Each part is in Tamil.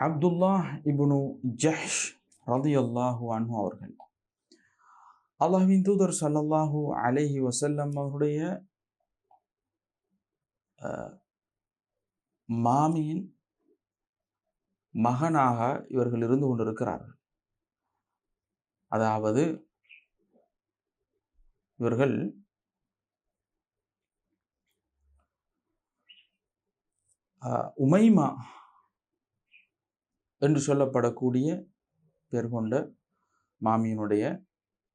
அப்துல்லா இபுனு ஜஹ்ஷ் ரதியல்லாஹு அன்ஹு அவர்கள். அல்லாஹின் தூதர் சல்லல்லாஹு அலஹி வசல்லம் அவருடைய மாமியின் மகனாக இவர்கள் இருந்து கொண்டிருக்கிறார்கள். அதாவது இவர்கள் அஹ், உமைமா என்று சொல்லப்படக்கூடிய பேர் கொண்ட மாமியினுடைய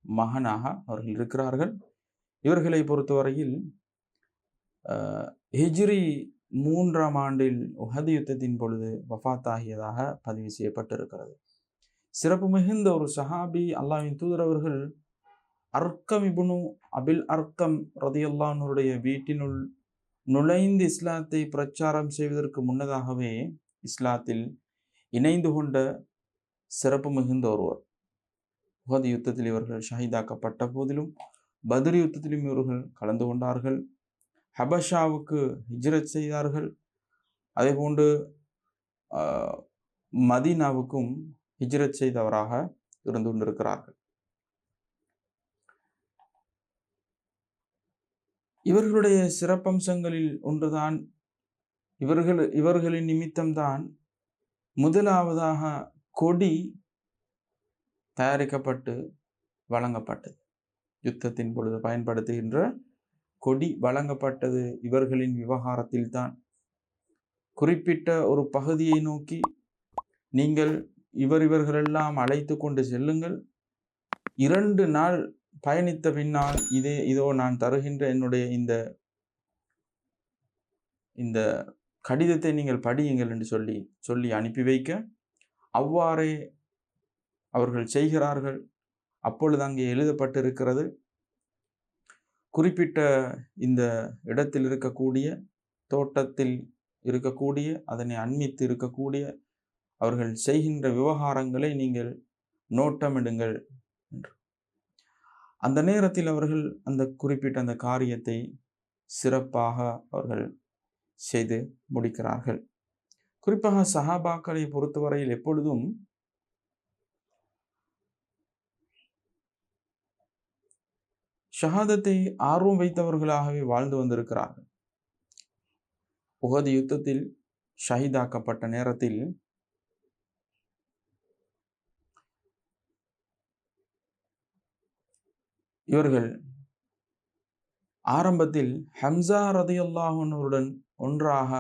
மகனாக அவர்கள் இருக்கிறார்கள். இவர்களை பொறுத்தவரையில் ஹிஜ்ரி மூன்றாம் ஆண்டில் உஹது யுத்தத்தின் பொழுது வஃபாத்தாகியதாக பதிவு செய்யப்பட்டிருக்கிறது. சிறப்பு மிகுந்த ஒரு சஹாபி அல்லாவின் தூதரவர்கள் அர்க்கம் இபுனு அபில் அர்க்கம் ரதியுல்லானுடைய வீட்டினுள் நுழைந்து இஸ்லாத்தை பிரச்சாரம் செய்வதற்கு முன்னதாகவே இஸ்லாத்தில் இணைந்து கொண்ட சிறப்பு மிகுந்த ஒருவர். உகது யுத்தத்தில் இவர்கள் ஷஹீதாக்கப்பட்ட போதிலும் பத்ர் யுத்தத்திலும் இவர்கள் கலந்து கொண்டார்கள். ஹபஷாவுக்கு ஹிஜ்ரத் செய்தார்கள். அதேபோன்று ஆஹ், மதீனாவுக்கும் ஹிஜ்ரத் செய்தவராக இருந்து கொண்டிருக்கிறார்கள். இவர்களுடைய சிறப்பம்சங்களில் ஒன்றுதான் இவர்கள் இவர்களின் நிமித்தம்தான் முதலாவதாக கொடி தயாரிக்கப்பட்டு வழங்கப்பட்டது. யுத்தத்தின் பொழுது பயன்படுத்துகின்ற கொடி வழங்கப்பட்டது இவர்களின் விவகாரத்தில் தான் குறிப்பிட்ட ஒரு பகுதியை நோக்கி நீங்கள் இவர் இவர்களெல்லாம் அழைத்து கொண்டு செல்லுங்கள். இரண்டு நாள் பயணித்த பின்னால் இதே இதோ நான் தருகின்ற என்னுடைய இந்த இந்த கடிதத்தை நீங்கள் படியுங்கள் என்று சொல்லி சொல்லி அனுப்பி வைக்க. அவ்வாறே அவர்கள் செய்கிறார்கள். அப்பொழுது அங்கே எழுதப்பட்டிருக்கிறது. குறிப்பிட்ட இந்த இடத்தில் இருக்கக்கூடிய தோட்டத்தில் இருக்கக்கூடிய அதனை அண்மித்து இருக்கக்கூடிய அவர்கள் செய்கின்ற விவகாரங்களை நீங்கள் நோட்டமிடுங்கள் என்று. அந்த நேரத்தில் அவர்கள் அந்த குறிப்பிட்ட அந்த காரியத்தை சிறப்பாக அவர்கள் செய்து முடிக்கிறார்கள். குறிப்பாக சஹாபாக்களை பொறுத்தவரையில் எப்பொழுதும் ஷஹாதத்தை ஆர்வம் வைத்தவர்களாகவே வாழ்ந்து வந்திருக்கிறார்கள். உகது யுத்தத்தில் ஷஹீதாக்கப்பட்ட நேரத்தில் இவர்கள் ஆரம்பத்தில் ஹம்சா ரதையல்லாஹனுடன் ஒன்றாக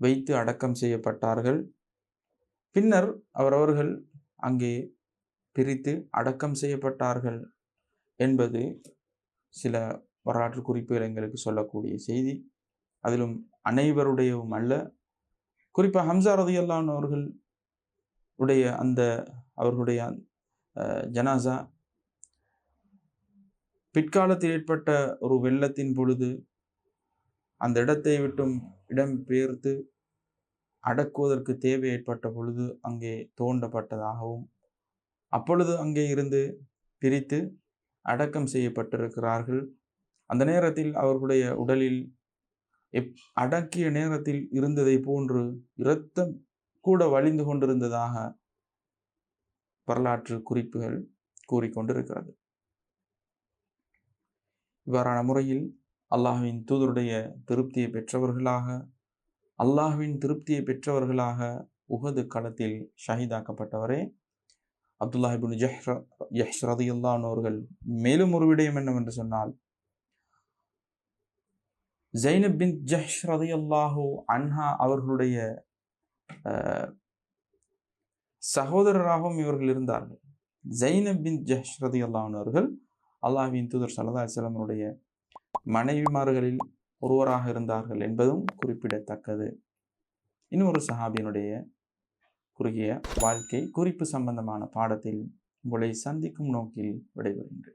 வைத்து அடக்கம் செய்யப்பட்டார்கள். பின்னர் அவரவர்கள் அங்கே பிரித்து அடக்கம் செய்யப்பட்டார்கள் என்பது சில வரலாற்று குறிப்புகள் எங்களுக்கு சொல்லக்கூடிய செய்தி. அதிலும் அனைவருடையவும் அல்ல. குறிப்பாக ஹம்சா ரதியல்லான் அவர்கள் உடைய அந்த அவர்களுடைய ஜனாசா பிற்காலத்தில் ஏற்பட்ட ஒரு வெள்ளத்தின் பொழுது அந்த இடத்தை விட்டும் இடம் பெயர்த்து அடக்குவதற்கு தேவை ஏற்பட்ட பொழுது அங்கே தோண்டப்பட்டதாகவும் அப்பொழுது அங்கே இருந்து பிரித்து அடக்கம் செய்யப்பட்டிருக்கிறார்கள். அந்த நேரத்தில் அவர்களுடைய உடலில் எப் அடக்கிய நேரத்தில் இருந்ததை போன்று இரத்தம் கூட வழிந்து கொண்டிருந்ததாக வரலாற்று குறிப்புகள் கூறிக்கொண்டிருக்கிறது. இவ்வாறான முறையில் அல்லாஹ்வின் தூதருடைய திருப்தியை பெற்றவர்களாக அல்லாஹ்வின் திருப்தியை பெற்றவர்களாக உகது களத்தில் ஷஹீதாக்கப்பட்டவரே. அப்துல்லாஹிபின் ஜஹ்ர யஹ் ரதியுல்லான் அவர்கள் மேலும் ஒரு விடயம் என்னவென்று சொன்னால் ஜைனப் பின் ஜஹ் ரதியுல்லாஹு அன்ஹா அவர்களுடைய அஹ், சகோதரராகவும் இவர்கள் இருந்தார்கள். ஜைனப் பின் ஜஹ் ரதியுல்லான் அவர்கள் அல்லாஹ்வின் தூதர் சல்லா அலிஸ்லாமனுடைய மனைவிமார்களில் ஒருவராக இருந்தார்கள் என்பதும் குறிப்பிடத்தக்கது. இன்னொரு சஹாபியினுடைய குறுகிய வாழ்க்கை குறிப்பு சம்பந்தமான பாடத்தில் உங்களை சந்திக்கும் நோக்கில் விடைபெறுகின்றேன்.